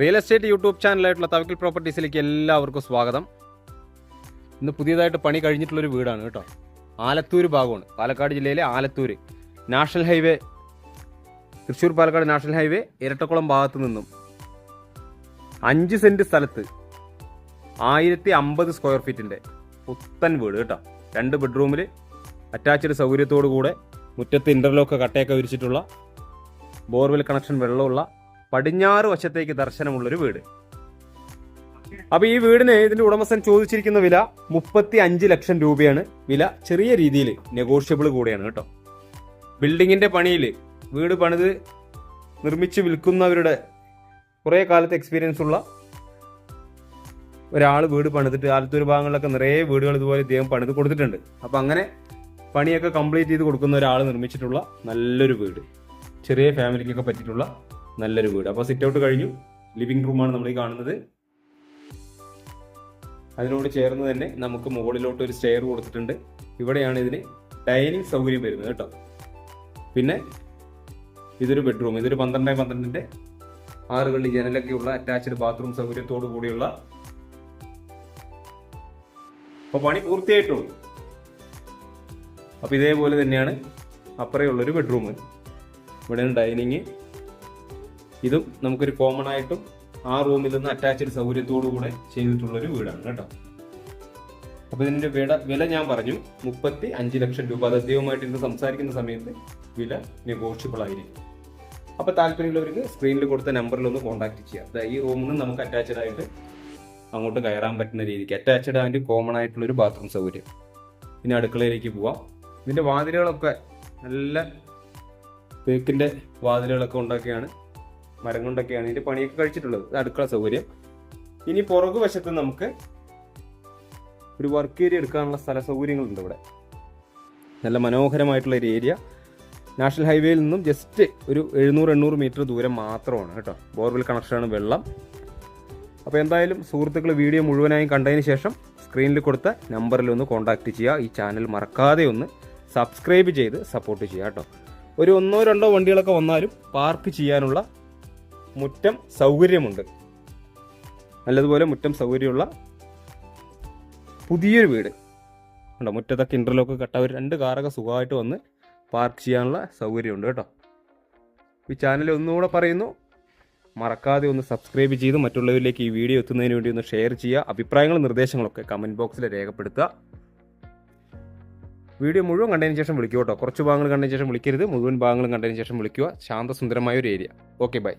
Real estate YouTube ചാനലായിട്ടുള്ള തവക്കിൽ പ്രോപ്പർട്ടീസിലേക്ക് എല്ലാവർക്കും സ്വാഗതം. ഇന്ന് പുതിയതായിട്ട് പണി കഴിഞ്ഞിട്ടുള്ളൊരു വീടാണ് കേട്ടോ. ആലത്തൂർ ഭാഗമാണ്. പാലക്കാട് ജില്ലയിലെ Alathur national highway Thrissur Palakkad national highway Irattakulam ഭാഗത്ത് നിന്നും അഞ്ച് സെന്റ് സ്ഥലത്ത് ആയിരത്തി അമ്പത് സ്ക്വയർ ഫീറ്റിന്റെ പുത്തൻ വീട് കേട്ടോ. രണ്ട് ബെഡ്റൂമിൽ അറ്റാച്ച്ഡ് സൗകര്യത്തോടു കൂടെ മുറ്റത്ത് ഇന്റർലോക്ക് കട്ടയൊക്കെ വിരിച്ചിട്ടുള്ള ബോർവെൽ കണക്ഷൻ വെള്ളമുള്ള പടിഞ്ഞാറ് വശത്തേക്ക് ദർശനമുള്ളൊരു വീട്. അപ്പൊ ഈ വീടിന് ഇതിന്റെ ഉടമസ്ഥൻ ചോദിച്ചിരിക്കുന്ന വില മുപ്പത്തി അഞ്ച് ലക്ഷം രൂപയാണ്. വില ചെറിയ രീതിയിൽ നെഗോഷ്യബിൾ കൂടെയാണ് കേട്ടോ. ബിൽഡിങ്ങിന്റെ പണിയിൽ വീട് പണിത് നിർമ്മിച്ച് വിൽക്കുന്നവരുടെ കുറേ കാലത്തെ എക്സ്പീരിയൻസ് ഉള്ള ഒരാൾ വീട് പണിതിട്ട് ആലത്തൂർ ഭാഗങ്ങളിലൊക്കെ നിറയെ വീടുകൾ ഇതുപോലെ ഇദ്ദേഹം പണിത് കൊടുത്തിട്ടുണ്ട്. അപ്പൊ അങ്ങനെ പണിയൊക്കെ കംപ്ലീറ്റ് ചെയ്ത് കൊടുക്കുന്ന ഒരാൾ നിർമ്മിച്ചിട്ടുള്ള നല്ലൊരു വീട്. ചെറിയ ഫാമിലിക്കൊക്കെ പറ്റിയിട്ടുള്ള നല്ലൊരു വീട്. അപ്പോൾ സിറ്റ് ഔട്ട് കഴിഞ്ഞു. ലിവിംഗ് റൂമാണ് നമ്മൾ ഈ കാണുന്നത്. അതിനോട് ചേർന്ന് തന്നെ നമുക്ക് മുകളിലോട്ട് ഒരു സ്റ്റെയർ കൊടുത്തിട്ടുണ്ട്. ഇവിടെയാണ് ഇതിന് ഡൈനിങ് സൗകര്യം വരുന്നത് കേട്ടോ. പിന്നെ ഇതൊരു ബെഡ്റൂം ഇതൊരു പന്ത്രണ്ട് പന്ത്രണ്ടിന്റെ ആറ് കള്ളി ജനലൊക്കെയുള്ള അറ്റാച്ച്ഡ് ബാത്റൂം സൗകര്യത്തോടു കൂടിയുള്ള അപ്പോൾ പണി പൂർത്തിയായിട്ടുള്ളൂ. അപ്പോൾ ഇതേപോലെ തന്നെയാണ് അപ്പുറയുള്ളൊരു ബെഡ്റൂം ഇവിടെയാണ് ഡൈനിങ് ഇതും നമുക്കൊരു കോമൺ ആയിട്ടും ആ റൂമിൽ നിന്ന് അറ്റാച്ച്ഡ് സൗകര്യത്തോടു കൂടെ ചെയ്തിട്ടുള്ളൊരു വീടാണ് കേട്ടോ. അപ്പോൾ ഇതിന്റെ വില വില ഞാൻ പറഞ്ഞു മുപ്പത്തി അഞ്ച് ലക്ഷം രൂപ. അത് അദ്ദേഹവുമായിട്ട് ഇന്ന് സംസാരിക്കുന്ന സമയത്ത് വില നെഗോഷ്യബിൾ ആയിരിക്കും. അപ്പോൾ താല്പര്യമുള്ളവർക്ക് സ്ക്രീനിൽ കൊടുത്ത നമ്പറിൽ ഒന്ന് കോൺടാക്ട് ചെയ്യാം. അതായത് ഈ റൂമിൽ നിന്ന് നമുക്ക് അറ്റാച്ച്ഡ് ആയിട്ട് അങ്ങോട്ട് കയറാൻ പറ്റുന്ന രീതിക്ക്. അറ്റാച്ച്ഡ് ആൻഡ് കോമൺ ആയിട്ടുള്ള ഒരു ബാത്റൂം സൗകര്യം. പിന്നെ അടുക്കളയിലേക്ക് പോവാം. ഇതിന്റെ വാതിലുകളൊക്കെ നല്ല തേക്കിന്റെ വാതിലുകളൊക്കെ ഉണ്ടാക്കിയാണ്. മരം കൊണ്ടൊക്കെയാണ് ഇതിന്റെ പണിയൊക്കെ കഴിച്ചിട്ടുള്ളത്. അടുക്കള സൗകര്യം. ഇനി പുറകു വശത്ത് നമുക്ക് ഒരു വർക്ക് ഏരിയ എടുക്കാനുള്ള സ്ഥല സൗകര്യങ്ങളുണ്ട് ഇവിടെ. നല്ല മനോഹരമായിട്ടുള്ള ഒരു ഏരിയ നാഷണൽ ഹൈവേയിൽ നിന്നും ജസ്റ്റ് ഒരു എഴുന്നൂറ് എണ്ണൂറ് മീറ്റർ ദൂരം മാത്രമാണ് കേട്ടോ. ബോർവെൽ കണക്ഷനാണ് വെള്ളം. അപ്പോൾ എന്തായാലും സുഹൃത്തുക്കൾ വീഡിയോ മുഴുവനായും കണ്ടതിന് ശേഷം സ്ക്രീനിൽ കൊടുത്ത നമ്പറിൽ ഒന്ന് കോൺടാക്ട് ചെയ്യുക. ഈ ചാനൽ മറക്കാതെ ഒന്ന് സബ്സ്ക്രൈബ് ചെയ്ത് സപ്പോർട്ട് ചെയ്യുക കേട്ടോ. ഒരു ഒന്നോ രണ്ടോ വണ്ടികളൊക്കെ വന്നാലും പാർക്ക് ചെയ്യാനുള്ള മുറ്റം സൗകര്യമുണ്ട്. നല്ലതുപോലെ മുറ്റം സൗകര്യമുള്ള പുതിയൊരു വീട്. ഉണ്ടോ മുറ്റത്തൊക്കെ ഇന്റർലോക്ക് കട്ട. ഒരു രണ്ട് കാറൊക്കെ സുഖമായിട്ട് വന്ന് പാർക്ക് ചെയ്യാനുള്ള സൗകര്യമുണ്ട് കേട്ടോ. ഈ ചാനൽ ഒന്നുകൂടെ പറയുന്നു. മറക്കാതെ ഒന്ന് സബ്സ്ക്രൈബ് ചെയ്ത് മറ്റുള്ളവരിലേക്ക് ഈ വീഡിയോ എത്തുന്നതിന് വേണ്ടി ഒന്ന് ഷെയർ ചെയ്യുക. അഭിപ്രായങ്ങളും നിർദ്ദേശങ്ങളൊക്കെ കമന്റ് ബോക്സിൽ രേഖപ്പെടുത്തുക. വീഡിയോ മുഴുവൻ കണ്ടതിന് ശേഷം വിളിക്കുക കേട്ടോ. കുറച്ച് ഭാഗങ്ങൾ കണ്ടതിന് ശേഷം വിളിക്കരുത്. മുഴുവൻ ഭാഗങ്ങളും കണ്ടതിന് ശേഷം വിളിക്കുക. ശാന്തസുന്ദരമായ ഒരു ഏരിയ ഓക്കെ ബൈ